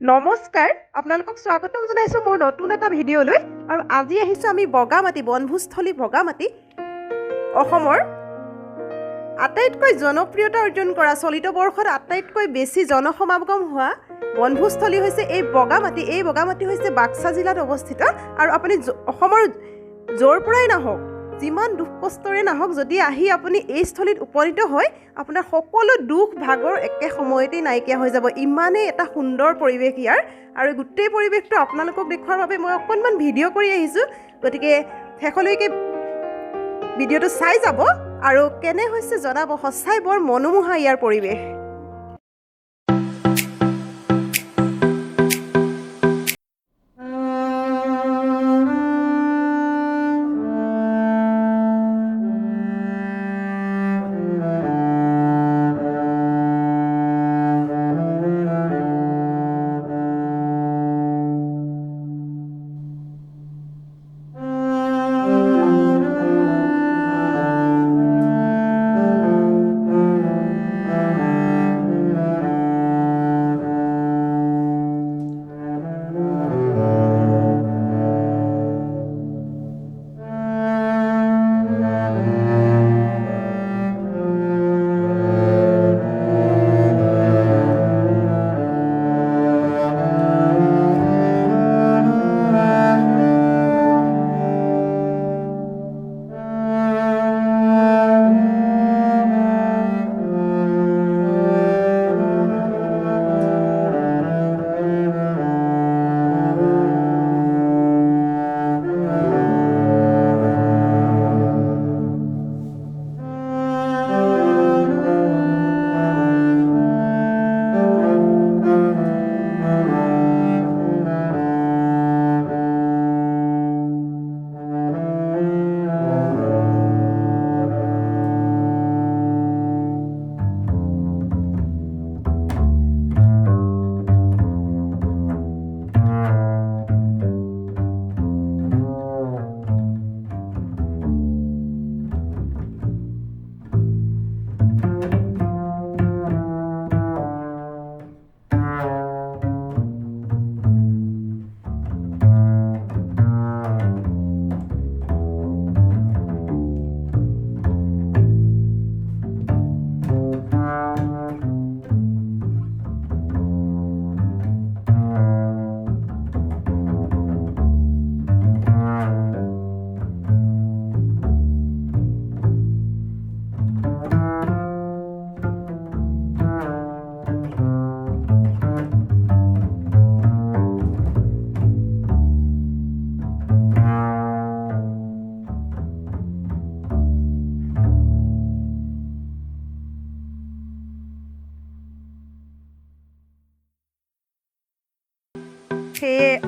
নমস্কাৰ আপোনালোকক স্বাগতম জনাইছোঁ মোৰ নতুন এটা ভিডিঅ'লৈ। আৰু আজি আহিছোঁ আমি বগামাটি বনভোজস্থলী বগামাটি অসমৰ আটাইতকৈ জনপ্ৰিয়তা অৰ্জন কৰা চলিত বৰ্ষত আটাইতকৈ বেছি জনসমাগম হোৱা বনভোজস্থলী হৈছে এই বগামাটি। এই বগামাটি হৈছে বাক্সা জিলাত অৱস্থিত। আৰু আপুনি অসমৰ য'ৰ পৰাই নাহক। যিমান দুখ কষ্টৰে নাহক যদি আহি আপুনি এই স্থলীত উপনীত হয় আপোনাৰ সকলো দুখ ভাগৰ একে সময়তেই নাইকিয়া হৈ যাব। ইমানেই এটা সুন্দৰ পৰিৱেশ ইয়াৰ। আৰু গোটেই পৰিৱেশটো আপোনালোকক দেখুৱাৰ বাবে মই অকণমান ভিডিঅ' কৰি আহিছোঁ। গতিকে শেষলৈকে ভিডিঅ'টো চাই যাব। আৰু কেনে হৈছে জনাব সঁচাই বৰ মনোমোহা ইয়াৰ পৰিৱেশ।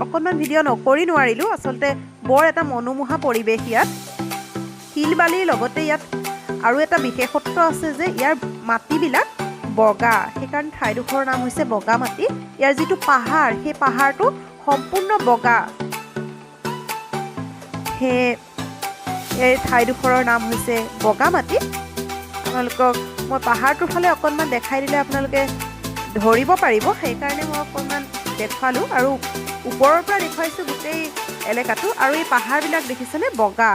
অকণমান ভিডিঅ' নকৰি নোৱাৰিলোঁ। আচলতে বৰ এটা মনোমোহা পৰিৱেশ ইয়াত। শিল বালিৰ লগতে ইয়াত আৰু এটা বিশেষত্ব আছে যে ইয়াৰ মাটিবিলাক বগা। সেইকাৰণে ঠাইডোখৰৰ নাম হৈছে বগা মাটি। ইয়াৰ যিটো পাহাৰ সেই পাহাৰটো সম্পূৰ্ণ বগা। সেয়ে এই ঠাইডোখৰৰ নাম হৈছে বগামাটি আপোনালোকক মই পাহাৰটোৰ ফালে অকণমান দেখাই দিলে আপোনালোকে ধৰিব পাৰিব। সেইকাৰণে মই অকণমান দেখুৱালোঁ আৰু ওপৰৰ পৰা দেখুৱাইছোঁ গোটেই এলেকাটো আৰু এই পাহাৰবিলাক দেখিছেনে? বগা।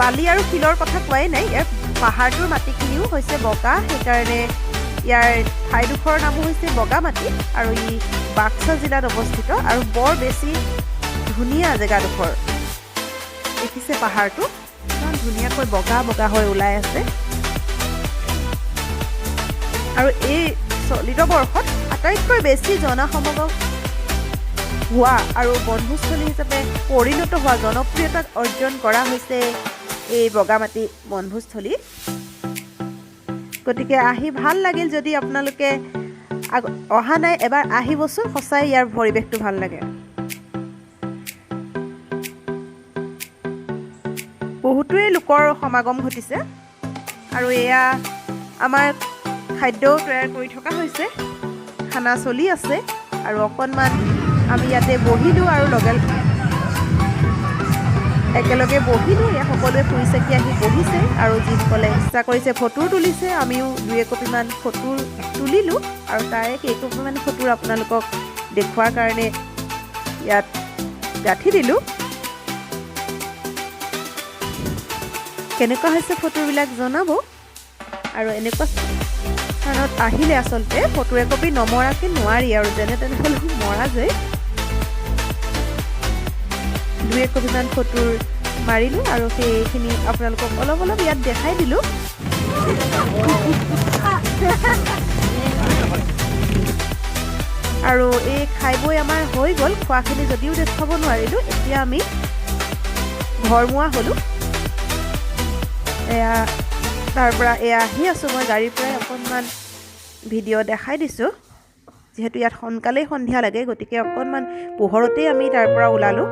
বালি আৰু শিলৰ কথা কোৱাই নাই ইয়াৰ পাহাৰটোৰ মাটিখিনিও হৈছে বগা সেইকাৰণে ইয়াৰ ঠাইডোখৰৰ নামো হৈছে বগামাটি আৰু ই বাক্সা জিলাত অৱস্থিত আৰু বৰ বেছি ধুনীয়া জেগাডোখৰ। দেখিছে পাহাৰটো? ইমান ধুনীয়াকৈ বগা বগা হৈ ওলাই আছে। আৰু এই চলিত বৰ্ষত আটাইতকৈ বেছি জনসমাগম হোৱা আৰু বনভোজস্থলী হিচাপে পৰিণত হোৱা জনপ্ৰিয়তা অৰ্জন কৰা হৈছে এই বগামাটি বনভোজস্থলী। গতিকে আহি ভাল লাগিল যদি আপোনালোকে অহা নাই এবাৰ আহিবচোন সঁচাই ইয়াৰ পৰিৱেশটো ভাল লাগে। বহুতোৱে লোকৰ সমাগম ঘটিছে আৰু এয়া আমাৰ খাদ্যও তৈয়াৰ কৰি থকা হৈছে। খানা চলি আছে আৰু অকণমান আমি ইয়াতে বহিলোঁ আৰু লগে একেলগে বহিলোঁ এয়া সকলোৱে ফুৰি চাকি আহি বহিছে আৰু যিসকলে ইচ্ছা কৰিছে ফটো তুলিছে। আমিও দুই একপিমান ফটো তুলিলোঁ আৰু তাৰে কেইকপিমান ফটো আপোনালোকক দেখুওৱাৰ কাৰণে ইয়াত গাঁঠি দিলোঁ। কেনেকুৱা হৈছে ফটোবিলাক জনাব? আৰু এনেকুৱা স্থানত আহিলে আচলতে ফটো একপি নমৰাকৈ নোৱাৰি আৰু যেনে তেনে হ'লেও মৰা যায়। দুই একপিমান ফটো মাৰিলোঁ আৰু সেইখিনি আপোনালোকক অলপ অলপ ইয়াত দেখাই দিলোঁ। আৰু এই খাই বৈ আমাৰ হৈ গ'ল খোৱাখিনি যদিও দেখুৱাব নোৱাৰিলোঁ এতিয়া আমি ঘৰমুৱা হ'লোঁ। এয়া তাৰ পৰা এয়া আহি আছোঁ মই গাড়ীৰ পৰাই অকণমান ভিডিঅ' দেখাই দিছোঁ। যিহেতু ইয়াত সোনকালেই সন্ধিয়া লাগে গতিকে অকণমান পোহৰতেই আমি তাৰ পৰা ওলালোঁ।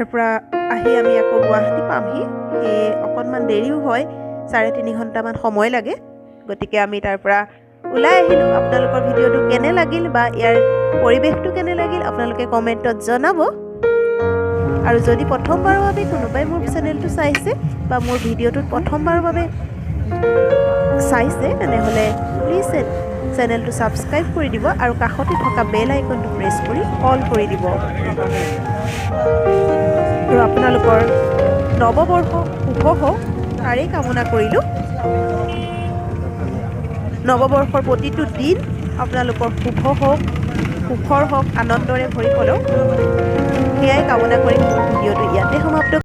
তাৰ পৰা আহি আমি আকৌ গুৱাহাটী পামহি। সেয়ে অকণমান দেৰিও হয় চাৰে তিনি ঘণ্টামান সময় লাগে। গতিকে আমি তাৰ পৰা ওলাই আহিলোঁ। আপোনালোকৰ ভিডিঅ'টো কেনে লাগিল বা ইয়াৰ পৰিৱেশটো কেনে লাগিল আপোনালোকে কমেণ্টত জনাব। আৰু যদি প্ৰথমবাৰৰ বাবে কোনোবাই মোৰ চেনেলটো চাইছে বা মোৰ ভিডিঅ'টোত প্ৰথমবাৰৰ বাবে চাইছে তেনেহ'লে প্লিজ চেনেলটো ছাবস্ক্ৰাইব কৰি দিব আৰু কাষতে থকা বেল আইকনটো প্ৰেছ কৰি অল কৰি দিব। আৰু আপোনালোকৰ নৱবৰ্ষ শুভ হওক তাৰেই কামনা কৰিলোঁ। নৱবৰ্ষৰ প্ৰতিটো দিন আপোনালোকৰ শুভ হওক সুখৰ হওক আনন্দৰে ভৰি পৰক সেয়াই কামনা কৰি মোৰ ভিডিঅ'টো ইয়াতে সমাপ্ত